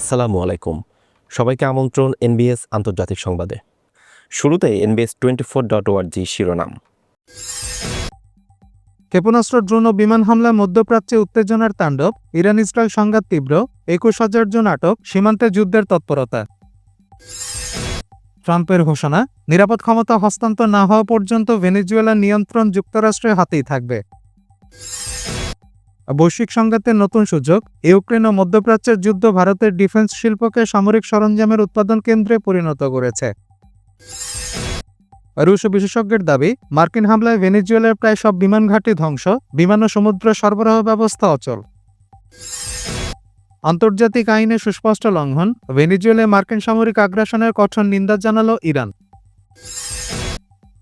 আসসালামু আলাইকুম। সবাইকে আমন্ত্রণ এনবিএস আন্তর্জাতিক সংবাদে। শুরুতে এনবিএস টোয়েন্টি ফোর ডট ওয়ার্জি শিরোনাম। ক্ষেপণাস্ত্র, ড্রোন ও বিমান হামলায় মধ্যপ্রাচ্যে উত্তেজনার তাণ্ডব ইরান ইসরায়েল সংঘাত তীব্র, একুশ হাজার জন আটক, সীমান্তে যুদ্ধের তৎপরতা। ট্রাম্পের ঘোষণা, নিরাপদ ক্ষমতা হস্তান্তর না হওয়া পর্যন্ত ভেনেজুয়েলার নিয়ন্ত্রণ যুক্তরাষ্ট্রের হাতেই থাকবে। বৈশ্বিক সংঘাতের নতুন সুযোগ ইউক্রেন ও মধ্যপ্রাচ্যের যুদ্ধ ভারতের ডিফেন্স শিল্পকে সামরিক সরঞ্জামের উৎপাদন কেন্দ্রে পরিণত করেছে। রুশ বিশেষজ্ঞের দাবি, মার্কিন হামলায় ভেনেজুয়েলার প্রায় সব বিমান ঘাঁটি ধ্বংস, বিমান ও সমুদ্র সরবরাহ ব্যবস্থা অচল। আন্তর্জাতিক আইনে সুস্পষ্ট লঙ্ঘন, ভেনেজুয়েলায় মার্কিন সামরিক আগ্রাসনের কঠোর নিন্দা জানালো ইরান।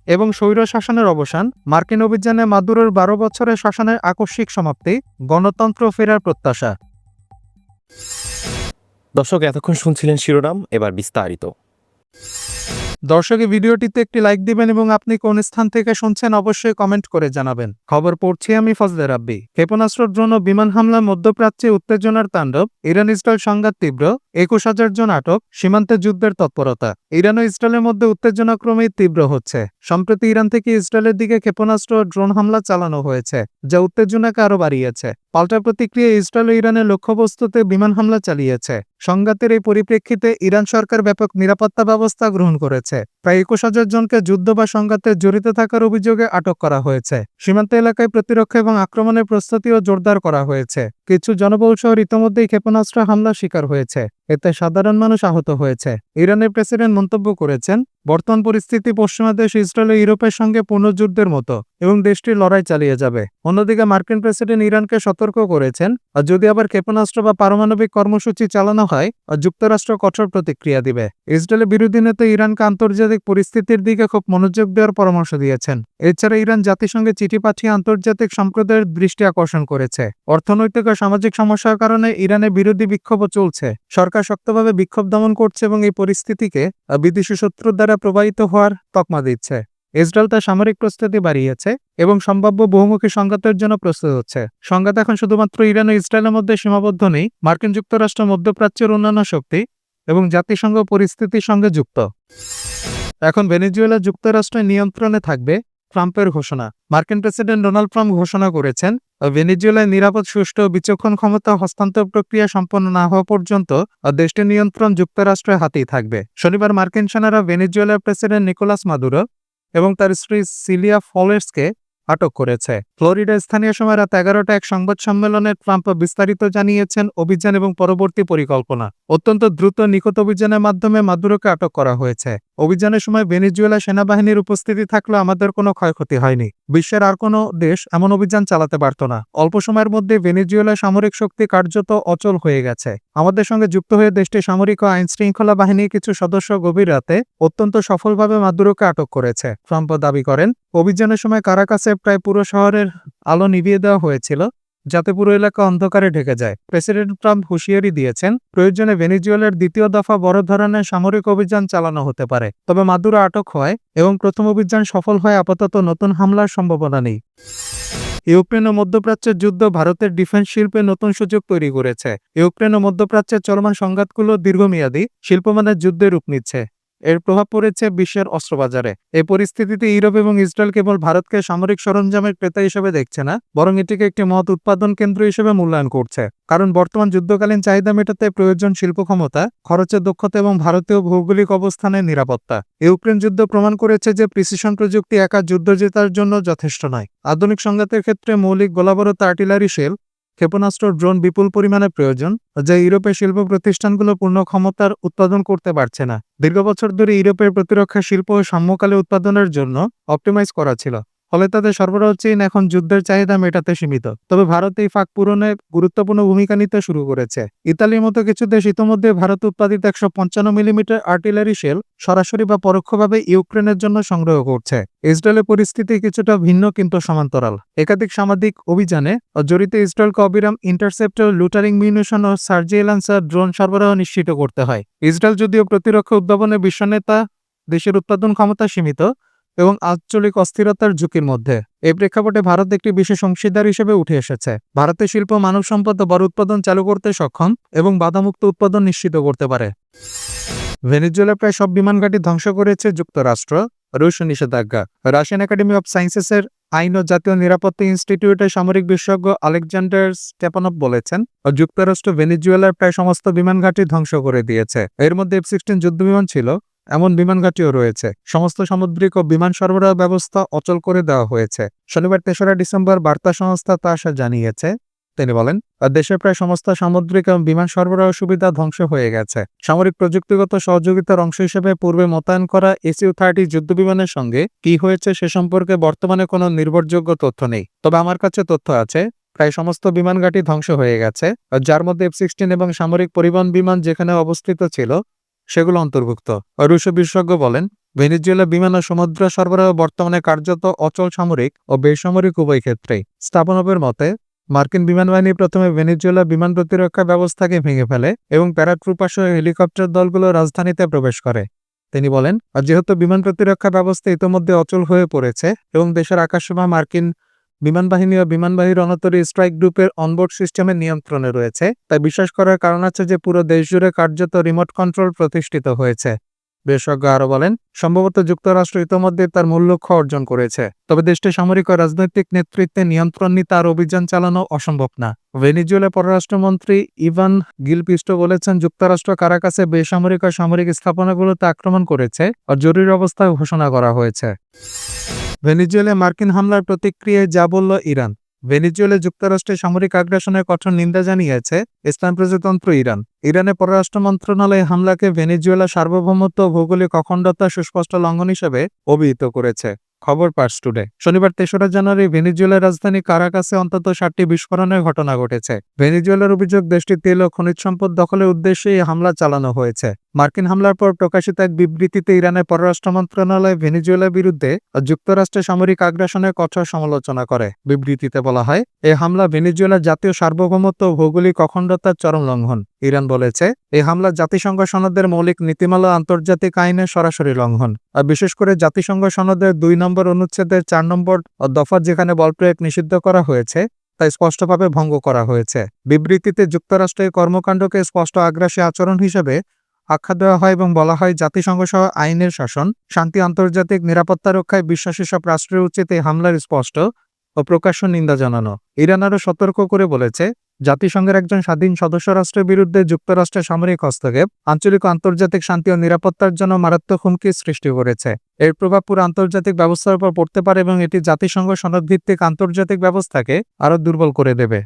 এবং স্বৈর শাসনের অবসান মার্কিন অভিযানে মাদুরোর বারো বছরের শাসনের আকস্মিক সমাপ্তি গণতন্ত্র ফেরার প্রত্যাশা। দর্শক এতক্ষণ শুনছিলেন শিরোনাম এবার বিস্তারিত। দর্শক ভিডিওটিতে একটি লাইক দিবেন এবং আপনি কোন স্থান থেকে শুনছেন অবশ্যই কমেন্ট করে জানাবেন। খবর পড়ছি আমি ফজলে রাব্বি। ক্ষেপণাস্ত্র ড্রোন ও বিমান হামলা মধ্যপ্রাচ্যে উত্তেজনার তাণ্ডব ইরান ইসরায়েল সংঘাত তীব্র একুশ হাজার জন আটক, সীমান্তে যুদ্ধের তৎপরতা। ইরান ও ইসরায়েলের মধ্যে উত্তেজনা ক্রমেই তীব্র হচ্ছে। সম্প্রতি ইরান থেকে ইসরায়েলের দিকে ক্ষেপণাস্ত্র ড্রোন হামলা চালানো হয়েছে, যা উত্তেজনাকে আরও বাড়িয়েছে। পাল্টা প্রতিক্রিয়া ইসরায়েল ও ইরানের লক্ষ্যবস্তুতে বিমান হামলা চালিয়েছে। সংঘাতের এই পরিপ্রেক্ষিতে ইরান সরকার ব্যাপক নিরাপত্তা ব্যবস্থা গ্রহণ করেছে। প্রায় একুশ হাজার জনকে যুদ্ধ বা সংঘাতে জড়িত থাকার অভিযোগে আটক করা হয়েছে। সীমান্ত এলাকায় প্রতিরক্ষা এবং আক্রমণের প্রস্তুতিও জোরদার করা হয়েছে। কিছু জনবহুল শহর ইতিমধ্যেই ক্ষেপণাস্ত্র হামলার শিকার হয়েছে। এতে সাধারণ মানুষ আহত হয়েছে। ইরানের প্রেসিডেন্ট মন্তব্য করেছেন বর্তমান পরিস্থিতি পশ্চিমা দেশ, ইসরায়েল ও ইউরোপের সঙ্গে পুনর্যুদ্ধের মতো এবং দেশটি লড়াই চালিয়ে যাবে। অন্যদিকে মার্কিন প্রেসিডেন্ট ইরানকে সতর্ক করেছেন, আর যদি আবার ক্ষেপণাস্ত্র বা পারমাণবিক কর্মসূচি চালানো হয় যুক্তরাষ্ট্র কঠোর প্রতিক্রিয়া দিবে। ইসরায়েলের বিরোধী নেতা ইরানকে আন্তর্জাতিক পরিস্থিতির দিকে খুব মনোযোগ দেওয়ার পরামর্শ দিয়েছেন। এছাড়া ইরান জাতিসংঘে চিঠি পাঠিয়ে আন্তর্জাতিক সম্প্রদায়ের দৃষ্টি আকর্ষণ করেছে। অর্থনৈতিক ও সামাজিক সমস্যার কারণে ইরানে বিরোধী বিক্ষোভও চলছে। সরকার শক্তভাবে বিক্ষোভ দমন করছে এবং এই পরিস্থিতিকে বিদেশি শত্রুর দ্বারা প্রবাহিত হওয়ার তকমা দিচ্ছে। ইসরায়েল তার সামরিক প্রস্তুতি বাড়িয়েছে এবং সম্ভাব্য বহুমুখী সংঘাতের জন্য প্রস্তুত হচ্ছে। সংঘাত এখন শুধুমাত্র ইরান ও ইসরায়েলের মধ্যে সীমাবদ্ধ নেই, মার্কিন যুক্তরাষ্ট্র মধ্যপ্রাচ্যের অন্যান্য শক্তি এবং জাতিসংঘ পরিস্থিতির সঙ্গে যুক্ত। এখন ভেনেজুয়েলা যুক্তরাষ্ট্রের নিয়ন্ত্রণে থাকবে ট্রাম্পের ঘোষণা। মার্কিন প্রেসিডেন্ট ডোনাল্ড ট্রাম্প ঘোষণা করেছেন, ভেনিজুয়েলায় নিরাপদ, সুষ্ঠু বিচক্ষণ ক্ষমতা হস্তান্তর প্রক্রিয়া সম্পন্ন না হওয়া পর্যন্ত দেশটির নিয়ন্ত্রণ যুক্তরাষ্ট্রের হাতেই থাকবে। শনিবার মার্কিন সেনারা ভেনিজুয়েলার প্রেসিডেন্ট নিকোলাস মাদুরো এবং তার স্ত্রী সিলিয়া ফলেসকে আটক করেছে। ফ্লোরিডা স্থানীয় সময় রাত এগারোটা এক সংবাদ সম্মেলনে ট্রাম্প বিস্তারিত জানিয়েছেন অভিযান এবং পরবর্তী পরিকল্পনা। অত্যন্ত দ্রুত নিকট অভিযানের মাধ্যমে মাদুরোকে আটক করা হয়েছে। অভিযানের সময় ভেনেজুয়েলা সেনাবাহিনীর উপস্থিতি থাকলেও আমাদের কোনো ক্ষয়ক্ষতি হয়নি। বিশ্বের আর কোনো দেশ এমন অভিযান চালাতে পারত না। অল্প সময়ের মধ্যে ভেনেজুয়েলা সামরিক শক্তি কার্যত অচল হয়ে গেছে। আমাদের সঙ্গে যুক্ত হয়ে দেশটির সামরিক ও আইন শৃঙ্খলা বাহিনীর কিছু সদস্য গভীর রাতে অত্যন্ত সফলভাবে মাদুরোকে আটক করেছে। ট্রাম্প দাবি করেন, অভিযানের সময় কারাকাসে প্রায় পুরো শহরের আলো নিভিয়ে দেওয়া হয়েছিল, যাতে পুরো এলাকা অন্ধকারে ঢেকে যায়। প্রেসিডেন্ট ট্রাম্প হুঁশিয়ারি দিয়েছেন, প্রয়োজনে ভেনেজুয়েলার দ্বিতীয় দফা বড় ধরনের সামরিক অভিযান চালানো হতে পারে। তবে মাদুরো আটক হয় এবং প্রথম অভিযান সফল হয় আপাতত নতুন হামলার সম্ভাবনা নেই। ইউক্রেন ও মধ্যপ্রাচ্যের যুদ্ধ ভারতের ডিফেন্স শিল্পে নতুন সুযোগ তৈরি করেছে। ইউক্রেন ও মধ্যপ্রাচ্যের চলমান সংঘাতগুলো দীর্ঘমেয়াদী শিল্পমানের যুদ্ধে রূপ নিচ্ছে। এর প্রভাব পড়েছে বিশ্বের অস্ত্রবাজারে। এই পরিস্থিতিতে ইউরোপ এবং ইসরায়েল কেবল ভারতকে সামরিক সরঞ্জামের ক্রেতা হিসেবে দেখছে না, বরং এটিকে একটি মহৎ উৎপাদন কেন্দ্র হিসেবে মূল্যায়ন করছে। কারণ বর্তমান যুদ্ধকালীন চাহিদা মেটাতে প্রয়োজন শিল্প ক্ষমতা, খরচের দক্ষতা এবং ভারতীয় ভৌগোলিক অবস্থানের নিরাপত্তা। ইউক্রেন যুদ্ধ প্রমাণ করেছে যে প্রিসিশন প্রযুক্তি একা যুদ্ধ জেতার জন্য যথেষ্ট নয়। আধুনিক সংঘাতের ক্ষেত্রে মৌলিক গোলাবারত, আর্টিলারি, শেল ক্ষেপণাস্ত্র, ড্রোন বিপুল পরিমাণে প্রয়োজন, যা ইউরোপের শিল্প প্রতিষ্ঠানগুলো পূর্ণ ক্ষমতার উৎপাদন করতে পারছে না। দীর্ঘ বছর ধরে ইউরোপের প্রতিরক্ষা শিল্প সাম্যকালে উৎপাদনের জন্য অপটিমাইজ করা ছিল। ফলে তাদের সরবরাহ চেইন এখন যুদ্ধের চাহিদা মেটাতে সীমিত। তবে ভারত এই ফাঁক পূরণে গুরুত্বপূর্ণ ভূমিকা নিতে শুরু করেছে। ইতালির মতো কিছু দেশ ইতোমধ্যে ভারত উৎপাদিত একশো পঞ্চান্ন মিলিমিটার আর্টিলারি শেল সরাসরি বা পরোক্ষভাবে ইউক্রেনের জন্য সংগ্রহ করছে। ইসরায়েলের পরিস্থিতি কিছুটা ভিন্ন কিন্তু সমান্তরাল। একাধিক সামাজিক অভিযানে জড়িত ইসরায়েলকে অবিরাম ইন্টারসেপ্টর লুটারিং মিউনিশন ও সার্জিয়েলান্সার ড্রোন সরবরাহ নিশ্চিত করতে হয়। ইসরায়েল যদিও প্রতিরক্ষা উদ্ভাবনে বিশ্ব নেতা দেশের উৎপাদন ক্ষমতা সীমিত এবং আঞ্চলিক অস্থিরতার ঝুঁকির মধ্যে। এই প্রেক্ষাপটে ভারত একটি বিশেষ অংশীদার হিসেবে উঠে এসেছে। ভারতের শিল্প মানব সম্পদ বড় উৎপাদন চালু করতে সক্ষম এবং বাধামুক্ত উৎপাদন নিশ্চিত করতে পারে। ভেনেজুয়েলা প্রায় সব বিমান ঘাঁটি ধ্বংস করেছে যুক্তরাষ্ট্র। রুশ নিষেধাজ্ঞা। রাশিয়ান একাডেমি অব সায়েন্সেসের আইন ও জাতীয় নিরাপত্তা ইনস্টিটিউটের সামরিক বিশেষজ্ঞ আলেকজান্ডার স্টেপানভ বলেছেন, যুক্তরাষ্ট্র ভেনেজুয়েলার প্রায় সমস্ত বিমান ঘাঁটি ধ্বংস করে দিয়েছে। এর মধ্যে এফ সিক্সটিন যুদ্ধবিমান ছিল। এমন বিমান ঘাঁটিও রয়েছে। সমস্ত সামুদ্রিক ও বিমান সরবরাহ ব্যবস্থা অচল করে দেওয়া হয়েছে। শনিবার তেসরা ডিসেম্বর বার্তা সংস্থা তা তাসা জানিয়েছে, তিনি বলেন, দেশের প্রায় সমস্ত সামুদ্রিক এবং বিমান সরবরাহ সুবিধা ধ্বংস হয়ে গেছে। সামরিক প্রযুক্তিগত সহযোগিতার অংশ হিসেবে পূর্বে মোতায়েন করা এসইউ থার্টি যুদ্ধবিমানের সঙ্গে কি হয়েছে সে সম্পর্কে বর্তমানে কোনো নির্ভরযোগ্য তথ্য নেই। তবে আমার কাছে তথ্য আছে, প্রায় সমস্ত বিমান ঘাঁটি ধ্বংস হয়ে গেছে, যার মধ্যে এফ সিক্সটিন এবং সামরিক পরিবহন বিমান যেখানে অবস্থিত ছিল সেগুলো অন্তর্ভুক্ত। রুশ বিশেষজ্ঞ বলেন, ভেনিজুয়েলা বিমান ও সমুদ্র সরবরাহ বর্তমানে কার্যত অচল সামরিক ও বেসামরিক উভয় ক্ষেত্রেই। স্থাপনবের মতে, মার্কিন বিমান বাহিনী প্রথমে ভেনিজুয়েলা বিমান প্রতিরক্ষা ব্যবস্থাকে ভেঙে ফেলে এবং প্যারাট্রুপার সহ হেলিকপ্টার দলগুলো রাজধানীতে প্রবেশ করে। তিনি বলেন যেহেতু বিমান প্রতিরক্ষা ব্যবস্থা ইতোমধ্যে অচল হয়ে পড়েছে এবং দেশের আকাশসীমা মার্কিন বিমান বাহিনী ও বিমানবাহী রণতরী স্ট্রাইক গ্রুপের অনবোর্ড সিস্টেমের নিয়ন্ত্রণে রয়েছে। তাই বিশ্বাস করার কারণ আছে যে পুরো দেশ জুড়ে কার্যত রিমোট কন্ট্রোল প্রতিষ্ঠিত হয়েছে। বিশেষজ্ঞ আরও বলেন, সম্ভবত যুক্তরাষ্ট্র ইতোমধ্যে তার মূল লক্ষ্য অর্জন করেছে। তবে দেশটি সামরিক ও রাজনৈতিক নেতৃত্বে নিয়ন্ত্রণ নিতে আর অভিযান চালানো অসম্ভব না। ভেনিজুয়েলা পররাষ্ট্রমন্ত্রী ইভান গিলপিস্টো বলেছেন, যুক্তরাষ্ট্র কারাকাসে বেসামরিক ও সামরিক স্থাপনাগুলোতে আক্রমণ করেছে আর জরুরি অবস্থা ঘোষণা করা হয়েছে। ভেনিজুয়েলে মার্কিন হামলার প্রতিক্রিয়ায় যা বলল ইরান। ভেনিজুয়েলে যুক্তরাষ্ট্রের সামরিক আগ্রাসনের কঠোর নিন্দা জানিয়েছে ইসলাম প্রজাতন্ত্র ইরান। ইরানের পররাষ্ট্র মন্ত্রণালয় হামলাকে ভেনিজুয়েলা সার্বভৌমত্ব ভৌগোলিক অখণ্ডতা সুস্পষ্ট লঙ্ঘন হিসেবে অভিহিত করেছে। খবর পার্স টুডে। শনিবার তেসরা জানুয়ারি ভেনিজুয়েলার রাজধানী কারাকাসে অন্তত ষাটটি বিস্ফোরণের ঘটনা ঘটেছে। ভেনিজুয়েলার অভিযোগ, দেশটির তেল ও খনিজ সম্পদ দখলের উদ্দেশ্যে এই হামলা চালানো হয়েছে। মার্কিন হামলার পর প্রকাশিত এক বিবৃতিতে ইরানের পররাষ্ট্র মন্ত্রণালয় ভেনিজুয়েলার বিরুদ্ধে যুক্তরাষ্ট্রের সামরিক আগ্রাসনের কঠোর সমালোচনা করে। বিবৃতিতে বলা হয় এই হামলা ভেনিজুয়েলার জাতীয় সার্বভৌমত্ব ও ভৌগোলিক অখণ্ডতার চরম লঙ্ঘন। ইরান বলেছে এই হামলা জাতিসংঘ সনদের মৌলিক নীতিমালা আন্তর্জাতিক আইনের সরাসরি লঙ্ঘন। আর বিশেষ করে জাতিসংঘ সনদের দুই নম্বর অনুচ্ছেদের চার নম্বর দফা যেখানে বল প্রয়োগ নিষিদ্ধ করা হয়েছে তা স্পষ্টভাবে ভঙ্গ করা হয়েছে। বিবৃতিতে যুক্তরাষ্ট্রের কর্মকাণ্ডকে স্পষ্ট আগ্রাসী আচরণ হিসেবে আখ্যা দেওয়া হয় এবং বলা হয় জাতিসংঘ সহ আইনের শাসন, শান্তি, আন্তর্জাতিক নিরাপত্তা রক্ষায় বিশ্বাসী সব রাষ্ট্রের উচিত এই হামলার স্পষ্ট ও প্রকাশ্য নিন্দা জানানো। ইরান আরও সতর্ক করে বলেছে, জাতিসংঘের একজন স্বাধীন সদস্য রাষ্ট্রের বিরুদ্ধে যুক্তরাষ্ট্রের সামরিক হস্তক্ষেপ, আঞ্চলিক আন্তর্জাতিক শান্তি ও নিরাপত্তার জন্য মারাত্মক হুমকি সৃষ্টি করেছে। এর প্রভাব পুরো আন্তর্জাতিক ব্যবস্থার উপর পড়তে পারে এবং এটি জাতিসংঘ সনদভিত্তিক আন্তর্জাতিক ব্যবস্থাকে আরও দুর্বল করে দেবে।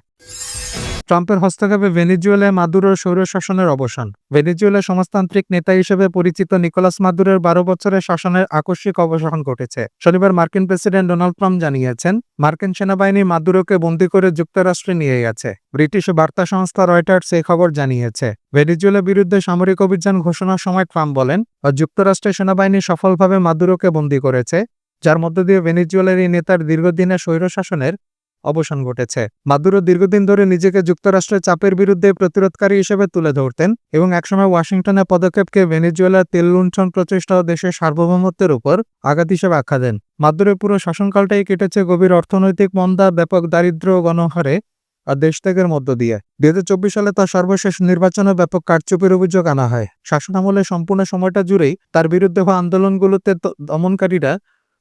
ট্রাম্পের হস্তক্ষেপে ভেনিজুয়েলায় মাদুরোর স্বৈরশাসনের অবসান। ভেনিজুয়েলার সমাজতান্ত্রিক নেতা হিসেবে পরিচিত নিকোলাস মাদুরের বারো বছরের শাসনের আকস্মিক অবসান ঘটেছে। শনিবার মার্কিন প্রেসিডেন্ট ডোনাল্ড ট্রাম্প জানিয়েছেন, মার্কিন সেনাবাহিনী মাদুরোকে বন্দী করে যুক্তরাষ্ট্রে নিয়ে গেছে। ব্রিটিশ বার্তা সংস্থা রয়টার্স এই খবর জানিয়েছে। ভেনিজুয়েলার বিরুদ্ধে সামরিক অভিযান ঘোষণার সময় ট্রাম্প বলেন যুক্তরাষ্ট্রের সেনাবাহিনী সফলভাবে মাদুরোকে বন্দী করেছে, যার মধ্য দিয়ে ভেনিজুয়েলার এই নেতার দীর্ঘদিনের স্বৈরশাসনের অবসান ঘটেছে। মাদুরো দীর্ঘদিন ধরে নিজেকে যুক্তরাষ্ট্রের চাপের বিরুদ্ধে প্রতিরোধকারী হিসেবে তুলে ধরতেন এবং একসময় ওয়াশিংটনের পদক্ষেপকে ভেনেজুয়েলার তেল লুণ্ঠন প্রচেষ্টা দেশের সার্বভৌমত্বের উপর আঘাত হিসেবে আখ্যা দেন। মাদুরের পুরো শাসনকালটাই কেটেছে গভীর অর্থনৈতিক মন্দা, ব্যাপক দারিদ্র্য ও গণহারে আর দেশ ত্যাগের মধ্য দিয়ে। দুই হাজার চব্বিশ সালে তার সর্বশেষ নির্বাচনে ব্যাপক কারচুপির অভিযোগ আনা হয়। শাসনামলের সম্পূর্ণ সময়টা জুড়েই তার বিরুদ্ধে হওয়া আন্দোলনগুলোতে দমনকারীরা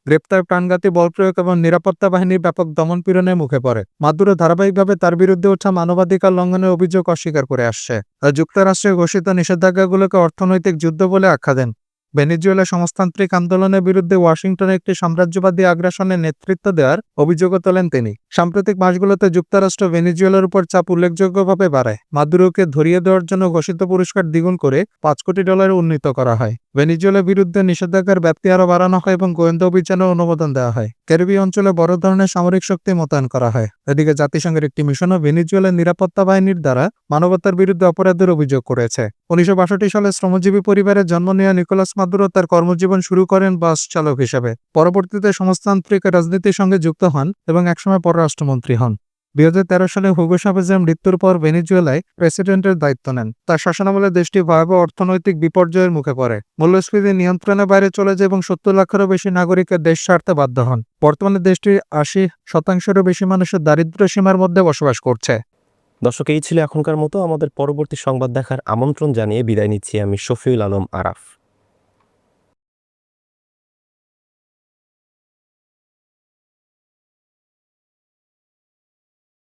গ্রেপ্তার প্রাণঘাতী বল প্রয়োগ এবং নিরাপত্তা বাহিনীর ব্যাপক দমন দমনপীড়নের মুখে পড়ে। মাদুরো ধারাবাহিকভাবে তার বিরুদ্ধে ওঠা মানবাধিকার লঙ্ঘনের অভিযোগ অস্বীকার করে আসছে। আর যুক্তরাষ্ট্রের ঘোষিত নিষেধাজ্ঞাগুলোকে অর্থনৈতিক যুদ্ধ বলে আখ্যা দেন। ভেনেজুয়েলা সমাজতান্ত্রিক আন্দোলনের বিরুদ্ধে ওয়াশিংটনে একটি সাম্রাজ্যবাদী আগ্রাসনের নেতৃত্ব দেওয়ার অভিযোগও তোলেন তিনি। সাম্প্রতিক মাসগুলোতে যুক্তরাষ্ট্র ভেনেজুয়েলার উপর চাপ উল্লেখযোগ্যভাবে বাড়ায়। মাদুরোকে ধরিয়ে দেওয়ার জন্য ঘোষিত পুরস্কার দ্বিগুণ করে পাঁচ কোটি ডলারে উন্নীত করা হয়। ভেনিজুয়েলার বিরুদ্ধে নিষেধাজ্ঞার ব্যাপ্তি আরও বাড়ানো হয় এবং গোয়েন্দা অভিযানের অনুমোদন দেওয়া হয়। ক্যারিবি অঞ্চলে বড় ধরনের সামরিক শক্তি মোতায়েন করা হয়। এদিকে জাতিসংঘের একটি মিশনও ভেনিজুয়েলার নিরাপত্তা বাহিনীর দ্বারা মানবতার বিরুদ্ধে অপরাধের অভিযোগ করেছে। উনিশশো বাষট্টি সালে শ্রমজীবী পরিবারের জন্ম নেওয়া নিকোলাস মাদুরো তার কর্মজীবন শুরু করেন বাস চালক হিসেবে। পরবর্তীতে সমাজতান্ত্রিক রাজনীতির সঙ্গে যুক্ত হন এবং একসময় পররাষ্ট্রমন্ত্রী হন। দুই হাজার তেরো সালে হুগো সাভেজের মৃত্যুর পর ভেনিজুয়েলায় প্রেসিডেন্টের দায়িত্ব নেন। তার শাসনামলে দেশটি ভয়াবহ অর্থনৈতিক বিপর্যয়ের মুখে পড়ে। মূল্যস্ফীতি নিয়ন্ত্রণের বাইরে চলে যায় এবং সত্তর লাখেরও বেশি নাগরিকের দেশ ছাড়তে বাধ্য হন। বর্তমানে দেশটির আশি শতাংশেরও বেশি মানুষের দারিদ্র্য সীমার মধ্যে বসবাস করছে। দর্শক, এই ছিল এখনকার মতো। আমাদের পরবর্তী সংবাদ দেখার আমন্ত্রণ জানিয়ে বিদায় নিচ্ছি আমি শফিউল আলম আরাফ।